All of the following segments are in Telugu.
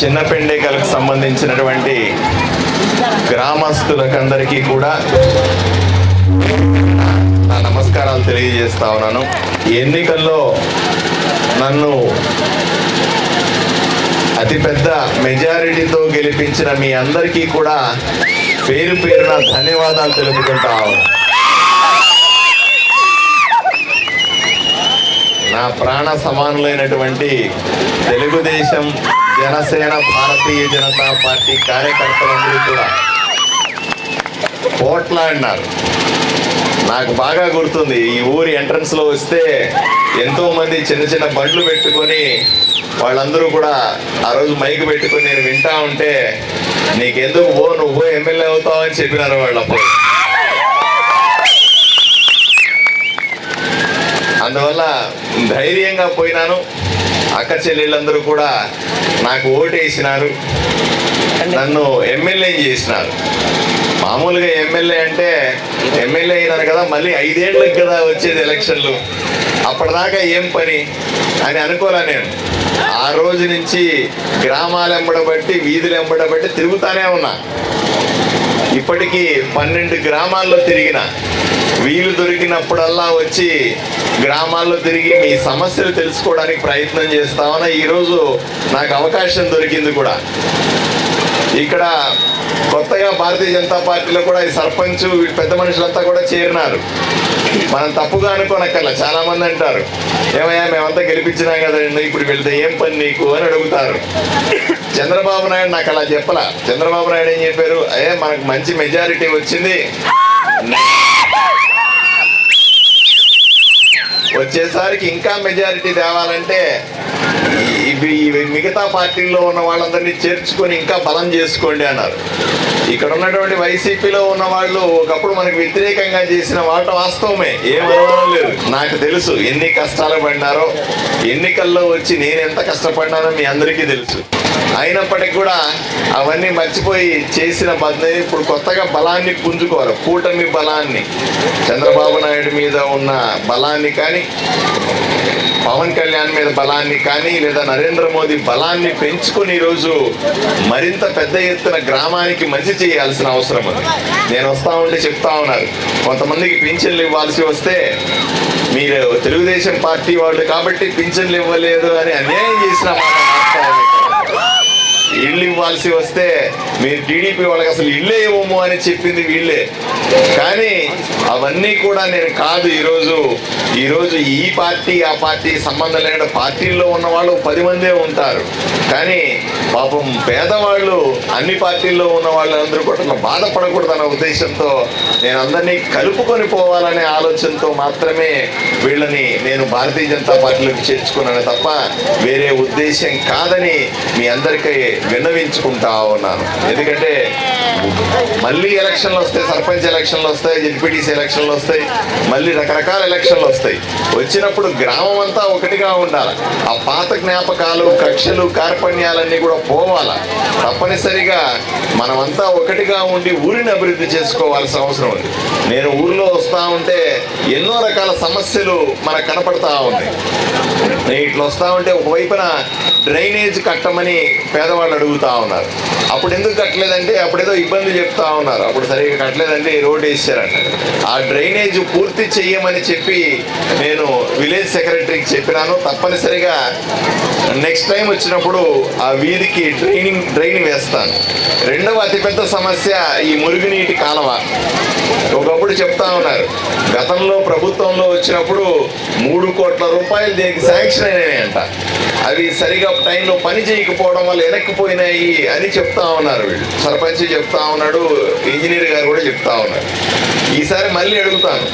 చిన్నపెండేకలకు సంబంధించినటువంటి గ్రామస్తులకందరికీ కూడా నా నమస్కారాలు తెలియజేస్తా ఉన్నాను. ఎన్నికల్లో నన్ను అతిపెద్ద మెజారిటీతో గెలిపించిన మీ అందరికీ కూడా పేరు పేరున ధన్యవాదాలు తెలుపుకుంటా నా ప్రాణ సమానులైనటువంటి తెలుగుదేశం జనసేన భారతీయ జనతా పార్టీ కార్యకర్తలందరూ కూడా పోట్లాడినారు. నాకు బాగా గుర్తుంది ఈ ఊరి ఎంట్రన్స్లో వస్తే ఎంతోమంది చిన్న చిన్న బండ్లు పెట్టుకొని వాళ్ళందరూ కూడా ఆ రోజు మైక్ పెట్టుకొని నేను వింటా ఉంటే నీకెందుకు పో నువ్వు ఎమ్మెల్యే అవుతావు అని చెప్పినారు వాళ్ళు అప్పుడు అందువల్ల ధైర్యంగా పోయినాను. అక్క చెల్లెళ్ళందరూ కూడా నాకు ఓటేసినారు. నన్ను ఎమ్మెల్యే చేసినారు. మామూలుగా ఎమ్మెల్యే అంటే ఎమ్మెల్యే అయినారు కదా మళ్ళీ ఐదేళ్ళకి కదా వచ్చేది ఎలక్షన్లు. అప్పటిదాకా ఏం పని అని అనుకోలే నేను. ఆ రోజు నుంచి గ్రామాలు ఎంబడబట్టి వీధులు ఎంబడబట్టి తిరుగుతానే ఉన్నా. ఇప్పటికీ పన్నెండు గ్రామాల్లో తిరిగిన. వీలు దొరికినప్పుడల్లా వచ్చి గ్రామాల్లో తిరిగి మీ సమస్యలు తెలుసుకోవడానికి ప్రయత్నం చేస్తామని ఈరోజు నాకు అవకాశం దొరికింది కూడా. ఇక్కడ కొత్తగా భారతీయ జనతా పార్టీలో కూడా ఈ సర్పంచ్ పెద్ద మనుషులంతా కూడా చేరినారు. మనం తప్పుగా అనుకోనక్కర్లా చాలా మంది అంటారు. ఏమయ్యా మేమంతా గెలిపించినాం కదండి ఇప్పుడు వెళ్తే ఏం పని నీకు అని అడుగుతారు. చంద్రబాబు నాయుడు నాకు అలా చెప్పలా. చంద్రబాబు నాయుడు ఏం చెప్పారు? అయ్యే మనకు మంచి మెజారిటీ వచ్చింది. వచ్చేసరికి ఇంకా మెజారిటీ తేవాలంటే ఇవి ఇవి మిగతా పార్టీల్లో ఉన్న వాళ్ళందరినీ చేర్చుకొని ఇంకా బలం చేసుకోండి అన్నారు. ఇక్కడ ఉన్నటువంటి వైసీపీలో ఉన్న వాళ్ళు ఒకప్పుడు మనకు వ్యతిరేకంగా చేసిన మాట వాస్తవమే. ఏం అనుమానం లేదు నాకు తెలుసు ఎన్ని కష్టాలు పడినారో ఎన్నికల్లో వచ్చి నేను ఎంత కష్టపడినానో మీ అందరికీ తెలుసు. అయినప్పటికీ కూడా అవన్నీ మర్చిపోయి చేసిన బద్ద ఇప్పుడు కొత్తగా బలాన్ని పుంజుకోవాలి. కూటమి బలాన్ని. చంద్రబాబు నాయుడు మీద ఉన్న బలాన్ని కానీ పవన్ కళ్యాణ్ మీద బలాన్ని కానీ లేదా నరేంద్ర మోదీ బలాన్ని పెంచుకుని ఈరోజు మరింత పెద్ద ఎత్తున గ్రామానికి మంచి చేయాల్సిన అవసరం ఉంది. నేను వస్తా ఉంటే చెప్తా ఉన్నారు. కొంతమందికి పింఛన్లు ఇవ్వాల్సి వస్తే మీరు తెలుగుదేశం పార్టీ వాళ్ళు కాబట్టి పింఛన్లు ఇవ్వలేదు అని అన్యాయం చేసిన మాట ఇళ్ళు ఇల్లు ఇవ్వాల్సి వస్తే మీరు టీడీపీ వాళ్ళకి అసలు ఇల్లే ఇవ్వము అని చెప్పింది వీళ్ళే. కానీ అవన్నీ కూడా నేను కాదు ఈరోజు. ఈరోజు ఈ పార్టీ ఆ పార్టీ సంబంధం లేకుండా పార్టీల్లో ఉన్న వాళ్ళు పది మందే ఉంటారు. కానీ పాపం పేదవాళ్ళు అన్ని పార్టీల్లో ఉన్న వాళ్ళందరూ కూడా అట్లా బాధపడకూడదన్న ఉద్దేశంతో నేను అందరినీ కలుపుకొని పోవాలనే ఆలోచనతో మాత్రమే వీళ్ళని నేను భారతీయ జనతా పార్టీలోకి చేర్చుకున్నాను తప్ప వేరే ఉద్దేశం కాదని మీ అందరికీ విన్నవించుకుంటా ఉన్నాను ఎందుకంటే మళ్ళీ ఎలక్షన్లు వస్తాయి సర్పంచ్ ఎలక్షన్లు వస్తాయి జెడ్పీటీసీ ఎలక్షన్లు వస్తాయి మళ్ళీ రకరకాల ఎలక్షన్లు వస్తాయి. వచ్చినప్పుడు గ్రామం అంతా ఒకటిగా ఉండాలి. ఆ పాత జ్ఞాపకాలు కక్షలు కార్పణ్యాలన్నీ కూడా పోవాలా? తప్పనిసరిగా మనమంతా ఒకటిగా ఉండి ఊరిని అభివృద్ధి చేసుకోవాల్సిన అవసరం ఉంది. నేను ఊర్లో వస్తూ ఉంటే ఎన్నో రకాల సమస్యలు మనకు కనపడతా ఉన్నాయి. ఇట్లా వస్తూ ఉంటే ఒకవైపున డ్రైనేజ్ కట్టమని పేదవాళ్ళు అడుగుతా ఉన్నారు. అప్పుడు ఎందుకు కట్టలేదంటే అప్పుడేదో ఇబ్బంది చెప్తా ఉన్నారు. అప్పుడు సరిగ్గా కట్టలేదంటే ఈ రోడ్ వేసారంట. ఆ డ్రైనేజ్ పూర్తి చెయ్యమని చెప్పి నేను విలేజ్ సెక్రటరీకి చెప్పినాను. తప్పనిసరిగా నెక్స్ట్ టైం వచ్చినప్పుడు ఆ వీధికి డ్రైనింగ్ డ్రైన్ వేస్తాను. రెండవ అతిపెద్ద సమస్య ఈ మురుగునీటి కాలువ. ఒకప్పుడు చెప్తా ఉన్నారు గతంలో ప్రభుత్వంలో వచ్చినప్పుడు మూడు కోట్ల రూపాయలు దీనికి శాంక్షన్ అంట. అవి సరిగా టైంలో పని చేయకపోవడం వల్ల వెనక్కిపోయినాయి అని చెప్తా ఉన్నారు వీళ్ళు. సర్పంచ్ చెప్తా ఉన్నాడు ఇంజనీర్ గారు కూడా చెప్తా ఉన్నారు. ఈసారి మళ్ళీ అడుగుతాను.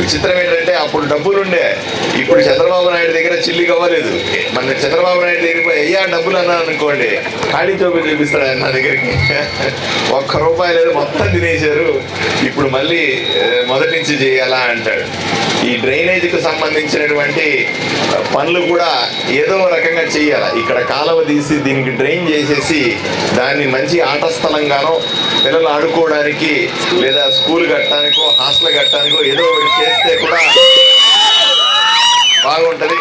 విచిత్రం ఏంటంటే అప్పుడు డబ్బులు ఉండే ఇప్పుడు చంద్రబాబు నాయుడు దగ్గర చిల్లి అవ్వలేదు మన చంద్రబాబు నాయుడు దగ్గర పోయి అయ్యా డబ్బులు అన్నాను అనుకోండి. ఖాళీ చౌకీ చూపిస్తాడు ఆయన నా దగ్గరికి. ఒక్క రూపాయి లేదు మొత్తం తినేశారు. ఇప్పుడు మళ్ళీ మొదటి నుంచి చేయాలా అంటాడు. ఈ డ్రైనేజీకి సంబంధించినటువంటి పనులు కూడా ఏదో రకంగా చేయాలి. ఇక్కడ కాలువ తీసి దీనికి డ్రైన్ చేసేసి దాన్ని మంచి ఆట స్థలంగానో పిల్లలు ఆడుకోవడానికి లేదా స్కూల్ కట్టడానికో హాస్టల్ కట్టడానికో ఏదో ఒకటి చేస్తే కూడా బాగుంటుంది.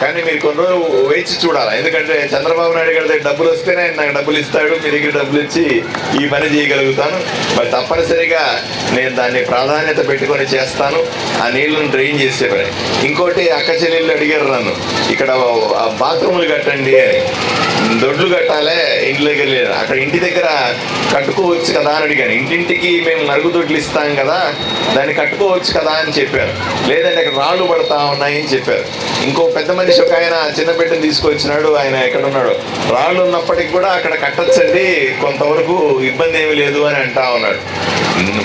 కానీ మీరు కొన్ని రోజులు వేచి చూడాలి. ఎందుకంటే చంద్రబాబు నాయుడు గారి దగ్గర డబ్బులు వస్తేనే ఆయన నాకు డబ్బులు ఇస్తాడు మీ దగ్గర డబ్బులు ఇచ్చి ఈ పని చేయగలుగుతాను. మరి తప్పనిసరిగా నేను దాన్ని ప్రాధాన్యత పెట్టుకొని చేస్తాను. ఆ నీళ్ళను డ్రైన్ చేసే పని. ఇంకోటి అక్క చెల్లెళ్ళు అడిగారు నన్ను ఇక్కడ బాత్రూములు కట్టండి అని. దొడ్లు కట్టాలే ఇంటి దగ్గర లేదు. అక్కడ ఇంటి దగ్గర కట్టుకోవచ్చు కదా అని అడిగాను. ఇంటింటికి మేము నరుగు దొడ్లు ఇస్తాం కదా దాన్ని కట్టుకోవచ్చు కదా అని చెప్పారు. లేదంటే అక్కడ రాళ్ళు పడతా ఉన్నాయి అని చెప్పారు. ఇంకో పెద్ద మనిషి ఒక ఆయన చిన్న బిడ్డను తీసుకొచ్చినాడు ఆయన ఎక్కడ ఉన్నాడు రాళ్ళు ఉన్నప్పటికి కూడా అక్కడ కట్టచ్చండి కొంతవరకు ఇబ్బంది ఏమీ లేదు అని అంటా ఉన్నాడు.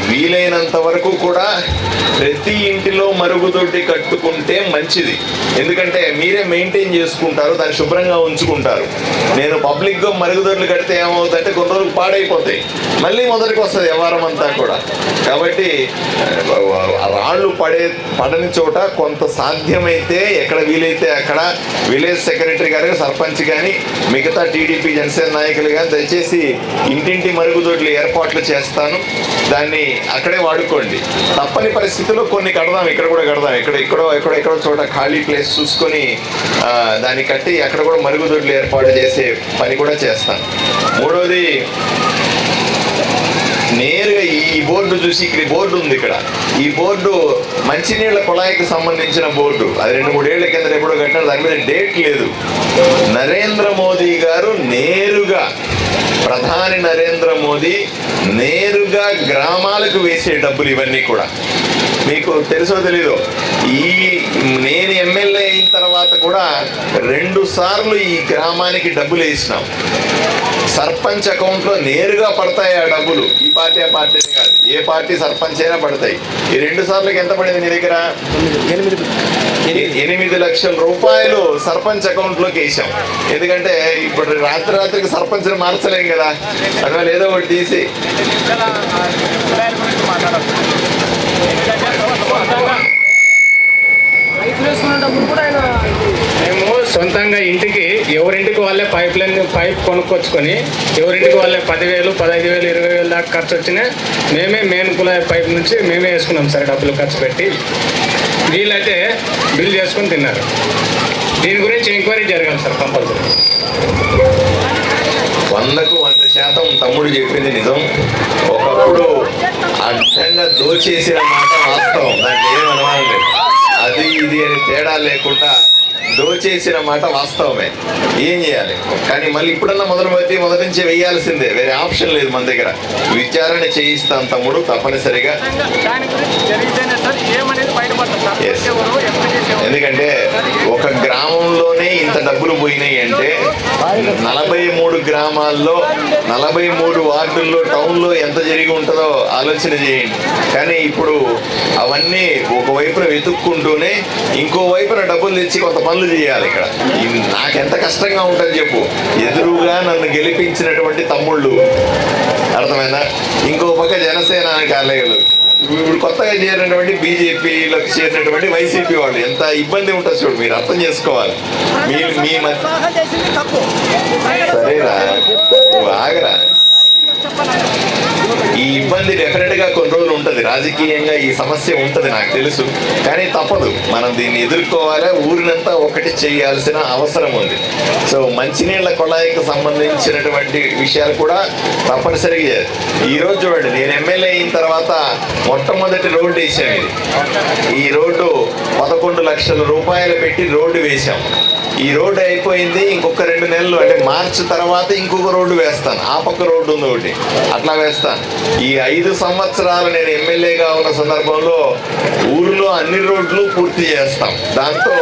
వీలైనంత వరకు కూడా ప్రతి ఇంటిలో మరుగుదొడ్డి కట్టుకుంటే మంచిది. ఎందుకంటే మీరే మెయింటైన్ చేసుకుంటారు దాన్ని శుభ్రంగా ఉంచుకుంటారు. నేను పబ్లిక్గా మరుగుదొడ్లు కడితే ఏమవుతుందంటే కొన్ని రోజులు పాడైపోతాయి. మళ్ళీ మొదటికి వస్తుంది వ్యవహారం అంతా కూడా. కాబట్టి రాళ్ళు పడే పడని చోట కొంత సాధ్యమైతే ఎక్కడ వీలైతే అక్కడ విలేజ్ సెక్రటరీ గారు సర్పంచ్ కానీ మిగతా టీడీపీ జనసేన నాయకులు కానీ దయచేసి ఇంటింటి మరుగుదొడ్లు ఏర్పాట్లు చేస్తాను. దాన్ని అక్కడే వాడుకోండి. తప్పని పరిస్థితుల్లో కొన్ని కడదాం ఇక్కడ కూడా కడదాం. ఇక్కడ ఇక్కడో ఎక్కడో ఎక్కడో చోట ఖాళీ ప్లేస్ చూసుకొని దాన్ని కట్టి అక్కడ కూడా మరుగుదొడ్లు ఏర్పాటు చేసే పని కూడా చేస్తాను. మూడోది బోర్డు చూసి ఇక్కడ బోర్డు ఉంది ఇక్కడ. ఈ బోర్డు మంచినీళ్ళ కుళాయికి సంబంధించిన బోర్డు. అది రెండు మూడేళ్ళ కింద ఎప్పుడో కట్టారు దాని మీద డేట్ లేదు. నరేంద్ర మోదీ గారు నేరుగా ప్రధాని నరేంద్ర మోదీ నేరుగా గ్రామాలకు వేసే డబ్బులు ఇవన్నీ కూడా. మీకు తెలుసో తెలీదో? ఈ నేను ఎమ్మెల్యే అయిన తర్వాత కూడా రెండు సార్లు ఈ గ్రామానికి డబ్బులు వేసినాం. సర్పంచ్ అకౌంట్లో నేరుగా పడతాయి ఆ డబ్బులు. ఈ పార్టీ ఆ పార్టీ ఏ పార్టీ సర్పంచ్ అయినా పడతాయి. ఈ రెండు సార్లకి ఎంత పడింది నీ దగ్గర? ఎనిమిది లక్షల రూపాయలు సర్పంచ్ అకౌంట్లోకి వేసాం ఎందుకంటే ఇప్పుడు రాత్రి రాత్రికి సర్పంచ్ మార్చలేం కదా. అందువల్ల ఏదో ఒకటి తీసి. మేము సొంతంగా ఇంటికి ఎవరింటికి వాళ్ళే పైప్ లైన్ పైప్ కొనుక్కొచ్చుకొని ఎవరింటికి వాళ్ళే పదివేలు పదహైదు వేలు ఇరవై వేలు దాకా ఖర్చు వచ్చినాయి మేమే మెయిన్ కుళాయి పైప్ నుంచి మేమే వేసుకున్నాం సార్ డబ్బులు ఖర్చు పెట్టి. వీళ్ళైతే బిల్ చేసుకొని తిన్నారు. దీని గురించి ఎంక్వైరీ జరగాలి సార్ కంపల్సరీ. వందకు వంద శాతం తమ్ముడు చెప్పింది నిజం. ఒకప్పుడు అడ్డంగా దోచేసిన మాట వాస్తవం. దాన్ని ఏమనవాలి అది ఇది అని తేడా లేకుండా దోచేసిన మాట వాస్తవమే. ఏం చేయాలి? కానీ మళ్ళీ ఇప్పుడన్నా మొదలు పెట్టి మొదటి నుంచి వేయాల్సిందే. వేరే ఆప్షన్ లేదు మన దగ్గర. విచారణ చేయిస్తాం తమ్ముడు తప్పనిసరిగా. ఎందుకంటే ఒక గ్రామంలోనే ఇంత డబ్బులు పోయినాయి అంటే నలభై మూడు గ్రామాల్లో నలభై మూడు వార్డుల్లో టౌన్లో ఎంత జరిగి ఉంటుందో ఆలోచన చేయండి. కానీ ఇప్పుడు అవన్నీ ఒకవైపున వెతుక్కుంటూనే ఇంకో వైపున డబ్బులు తెచ్చి కొంత పనులు చేయాలి ఇక్కడ. నాకెంత కష్టంగా ఉంటుంది చెప్పు. ఎదురుగా నన్ను గెలిపించినటువంటి తమ్ముళ్ళు. అర్థమైందా? ఇంకో పక్క జనసేన కార్యాలయాలు. ఇప్పుడు కొత్తగా చేరినటువంటి బీజేపీలోకి చేరినటువంటి వైసీపీ వాళ్ళు ఎంత ఇబ్బంది ఉంటుంది చూడు మీరు అర్థం చేసుకోవాలి. మీ మీ సరేరా ఆగరా. ఈ ఇబ్బంది డెఫినెట్గా కొన్ని రోజులు ఉంటుంది. రాజకీయంగా ఈ సమస్య ఉంటుంది నాకు తెలుసు. కానీ తప్పదు. మనం దీన్ని ఎదుర్కోవాలి? ఊరినంతా ఒకటి చేయాల్సిన అవసరం ఉంది. సో మంచినీళ్ళ కుళాయికి సంబంధించినటువంటి విషయాలు కూడా తప్పనిసరిగా ఈరోజు ఈ రోజు చూడండి నేను ఎమ్మెల్యే అయిన తర్వాత మొట్టమొదటి రోడ్డు వేసాం ఇది. ఈ రోడ్డు పదకొండు లక్షల రూపాయలు పెట్టి రోడ్డు వేశాం. ఈ రోడ్డు అయిపోయింది ఇంకొక రెండు నెలలు అంటే మార్చి తర్వాత ఇంకొక రోడ్డు వేస్తాను. ఆ పక్క రోడ్డు ఉంది ఒకటి అట్లా వేస్తాను. ఈ ఐదు సంవత్సరాలు నేను ఎమ్మెల్యేగా ఉన్న సందర్భంలో ఊరిలో అన్ని రోడ్లు పూర్తి చేస్తాం. దాంతో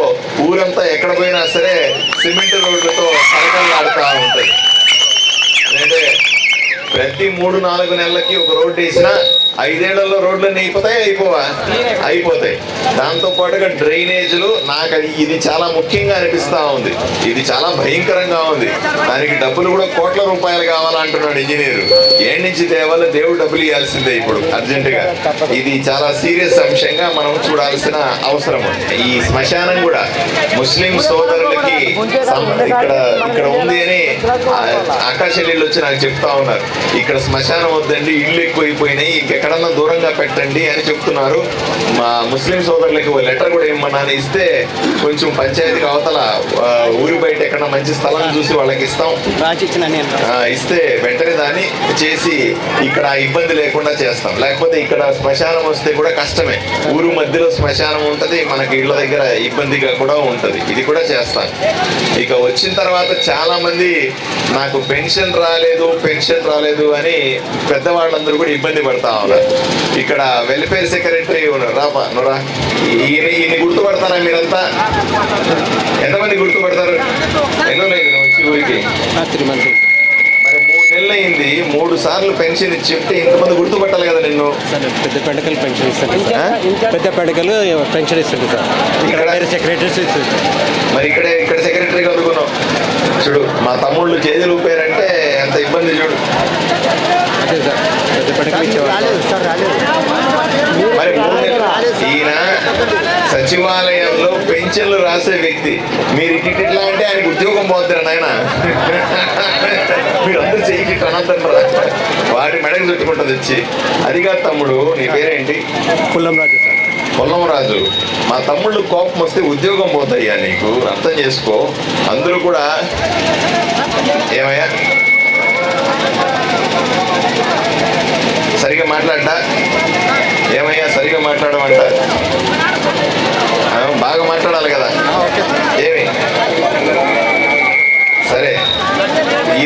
ఊరంతా ఎక్కడ పోయినా సరే సిమెంట్ రోడ్లతో కలకలాడుతూ ఉంటుంది. అంటే ప్రతి మూడు నాలుగు నెలలకి ఒక రోడ్డు వేసినా ఐదేళ్ళలో రోడ్లన్నీ అయిపోతాయి? అయిపోవా? అయిపోతాయి. దాంతో పాటుగా డ్రైనేజీలు నాకు ఇది చాలా ముఖ్యంగా అనిపిస్తా ఉంది. ఇది చాలా భయంకరంగా ఉంది. దానికి డబ్బులు కూడా కోట్ల రూపాయలు కావాలంటున్నాడు ఇంజనీర్. ఏడు నుంచి తేవాలో దేవుడు డబ్బులు ఇవ్వాల్సిందే ఇప్పుడు అర్జెంటుగా. ఇది చాలా సీరియస్ అంశంగా మనం చూడాల్సిన అవసరం. ఈ శ్మశానం కూడా ముస్లిం సోదరులకి ఇక్కడ ఇక్కడ ఉంది అని ఆకాశ వచ్చి నాకు చెప్తా ఉన్నారు. ఇక్కడ శ్మశానం వద్దండి ఇల్లు ఎక్కువైపోయినాయి ఇంకెక్కడ ఎక్కడన్నా దూరంగా పెట్టండి అని చెప్తున్నారు. మా ముస్లిం సోదరులకి ఓ లెటర్ కూడా ఇమ్మన్నాను. ఇస్తే కొంచెం పంచాయతీకి అవతల ఊరి బయట ఎక్కడ మంచి స్థలం చూసి వాళ్ళకి ఇస్తాం. ఇస్తే వెంటనే దాన్ని చేసి ఇక్కడ ఇబ్బంది లేకుండా చేస్తాం. లేకపోతే ఇక్కడ శ్మశానం వస్తే కూడా కష్టమే. ఊరు మధ్యలో శ్మశానం ఉంటది మనకి ఇళ్ళ దగ్గర ఇబ్బందిగా కూడా ఉంటది. ఇది కూడా చేస్తాం. ఇక వచ్చిన తర్వాత చాలా మంది నాకు పెన్షన్ రాలేదు పెన్షన్ రాలేదు అని పెద్దవాళ్ళందరూ కూడా ఇబ్బంది పడతా ఉన్నారు. ఇక్కడ వెల్ఫేర్ సెక్రటరీ ఉన్నారు రాపా నురా ఈయన ఈయన గుర్తుపడతారా మీరంతా? ఎంతమంది గుర్తుపడతారు? ఎన్నో లేదు నువ్వు వచ్చి ఊరికి త్రీ మంత్స్ మరి మూడు నెలలు అయింది మూడు సార్లు పెన్షన్ ఇచ్చి చెప్తే ఇంతమంది గుర్తుపట్టాలి కదా నిన్ను? పెద్ద పెడకలు పెన్షన్ ఇస్తాను? పెద్ద పెడకలు పెన్షన్ ఇస్తుంది సార్. ఇక్కడ సెక్రటరీస్ ఇస్తుంది. మరి ఇక్కడే ఇక్కడ సెక్రటరీ కలుగున్నావు చూడు మా తమ్ముళ్ళు చేతులు ఊపారంటే ఎంత ఇబ్బంది చూడు. అదే సార్ పెద్ద పెడకలు ఇచ్చేవాళ్ళు. మరి మూడు ఈయన సచివాలయంలో పెన్షన్లు రాసే వ్యక్తి. మీరు ఇటు ఇట్లా అంటే ఆయనకు ఉద్యోగం పోతారు నాయన. మీరు అందరూ చెయ్యి అనంతరా వాటి మెడకు చుట్టుకుంటుంది వచ్చి అదిగా తమ్ముడు నీ పేరేంటి? పుల్లం రాజు సార్. పొల్లం రాజు మా తమ్ముళ్ళు కోపం వస్తే ఉద్యోగం పోతాయ్యా నీకు అర్థం చేసుకో. అందరూ కూడా ఏమయ్యా? సరిగా మాట్లాడ్డా ఏమయ్యా? సరిగా మాట్లాడమంట బాగా మాట్లాడాలి కదా. ఏమి?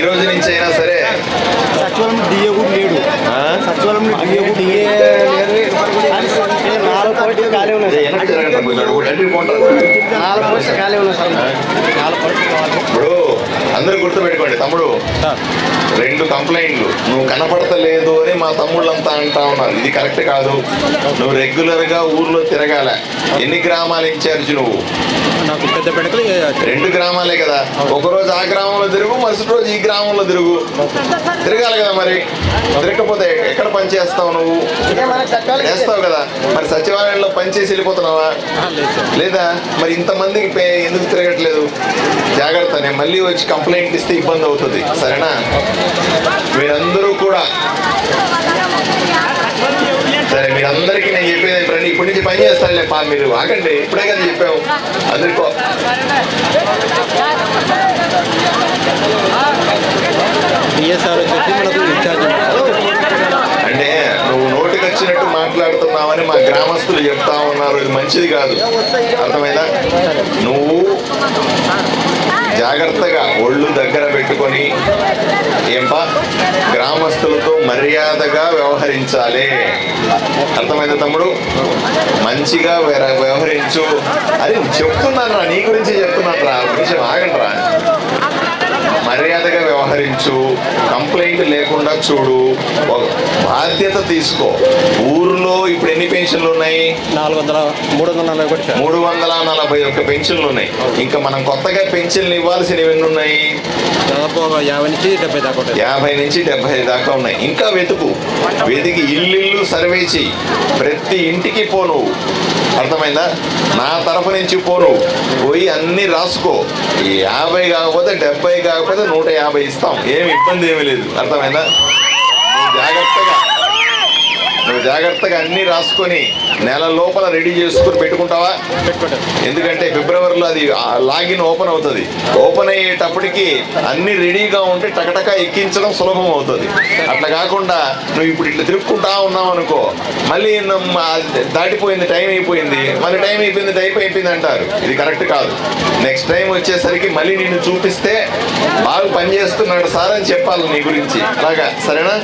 ఈ రోజు నుంచి అయినా సరే సచివాలయం డిఏ కూడా లేడు? సచివాలయం డిఏ నాలుగు ఖాళీ ఉన్నాయి. నాలుగు ఖాళీ ఉన్నాయి సార్. నాలుగు కావాలి. ఇప్పుడు అందరూ గుర్తుపెట్టుకోండి తమ్ముడు. రెండు కంప్లైంట్లు. నువ్వు కనపడతలేదు అని మా తమ్ముళ్ళంతా అంటా ఉన్నారు. ఇది కరెక్ట్ కాదు. నువ్వు రెగ్యులర్గా ఊర్లో తిరగాల. ఎన్ని గ్రామాల ఇన్ఛార్జ్ నువ్వు? నాకు పెద్ద పెడకలు రెండు గ్రామాలే కదా. ఒక రోజు ఆ గ్రామంలో తిరుగు మరుసటి రోజు ఈ గ్రామంలో తిరుగు. తిరగాలి కదా మరి? తిరగకపోతే ఎక్కడ పని చేస్తావు నువ్వు? చేస్తావు కదా. మరి సచివాలయంలో పని చేసి వెళ్ళిపోతున్నావా? లేదు? మరి ఇంతమందికి పే ఎందుకు తిరగట్లేదు? జాగ్రత్త నేను మళ్ళీ వచ్చి కంప్లైంట్ ఇస్తే ఇబ్బంది అవుతుంది. సరేనా? మీరందరూ కూడా. సరే మీరందరికీ నేను చెప్పేది పని చేస్తానులే పా మీరు ఆగండి. ఇప్పుడే కదా చెప్పావు అందరికో అంటే నువ్వు నోటికి వచ్చినట్టు మాట్లాడుతున్నావని మా గ్రామస్తులు చెప్తా ఉన్నారు. ఇది మంచిది కాదు. అర్థమైందా? నువ్వు జాగ్రత్తగా ఒళ్ళు దగ్గర పెట్టుకొని మర్యాదగా వ్యవహరించాలి. అర్థమైంది తమ్ముడు? మంచిగా వ్యవహరించు. అది చెప్తున్నాను రా నీ గురించి చెప్తున్నాను రా విషయం ఆగండి రా మర్యాదగా వ్యవహరించు కంప్లైంట్ లేకుండా చూడు బాధ్యత తీసుకో. ఊర్లో ఇప్పుడు ఎన్ని పెన్షన్లు ఉన్నాయి? నాలుగు వందల మూడు వందల నలభై ఒకటి మూడు వందల నలభై ఒక్క పెన్షన్లు ఉన్నాయి. ఇంకా మనం కొత్తగా పెన్షన్లు ఇవ్వాల్సినవి ఎన్ని ఉన్నాయి? దాదాపు యాభై నుంచి డెబ్బై దాకా యాభై నుంచి డెబ్బై దాకా ఉన్నాయి. ఇంకా వెతుకు. వెతికి ఇల్లు సర్వే చెయ్యి. ప్రతి ఇంటికి పో నువ్వు అర్థమైందా? నా తరఫు నుంచి పోను పోయి అన్ని రాసుకో. ఈ యాభై కాకపోతే డెబ్బై కాకపోతే నూట యాభై ఇస్తాం. ఏమి ఇబ్బంది ఏమీ లేదు. అర్థమైందా? జాగ్రత్తగా నువ్వు జాగ్రత్తగా అన్ని రాసుకొని నెల లోపల రెడీ చేసుకుని పెట్టుకుంటావా? ఎందుకంటే ఫిబ్రవరిలో అది లాగిన్ ఓపెన్ అవుతుంది. ఓపెన్ అయ్యేటప్పటికి అన్ని రెడీగా ఉంటే టకటక ఎక్కించడం సులభం అవుతుంది. అట్లా కాకుండా నువ్వు ఇప్పుడు ఇట్లా తిరుక్కుంటా ఉన్నావు అనుకో మళ్ళీ దాటిపోయింది టైం అయిపోయింది. మళ్ళీ టైం అయిపోయింది టైం అయిపోయింది అంటారు. ఇది కరెక్ట్ కాదు. నెక్స్ట్ టైం వచ్చేసరికి మళ్ళీ నిన్ను చూపిస్తే బాగా పనిచేస్తున్నాడు సార్ అని చెప్పాలి నీ గురించి. అలాగా? సరేనా?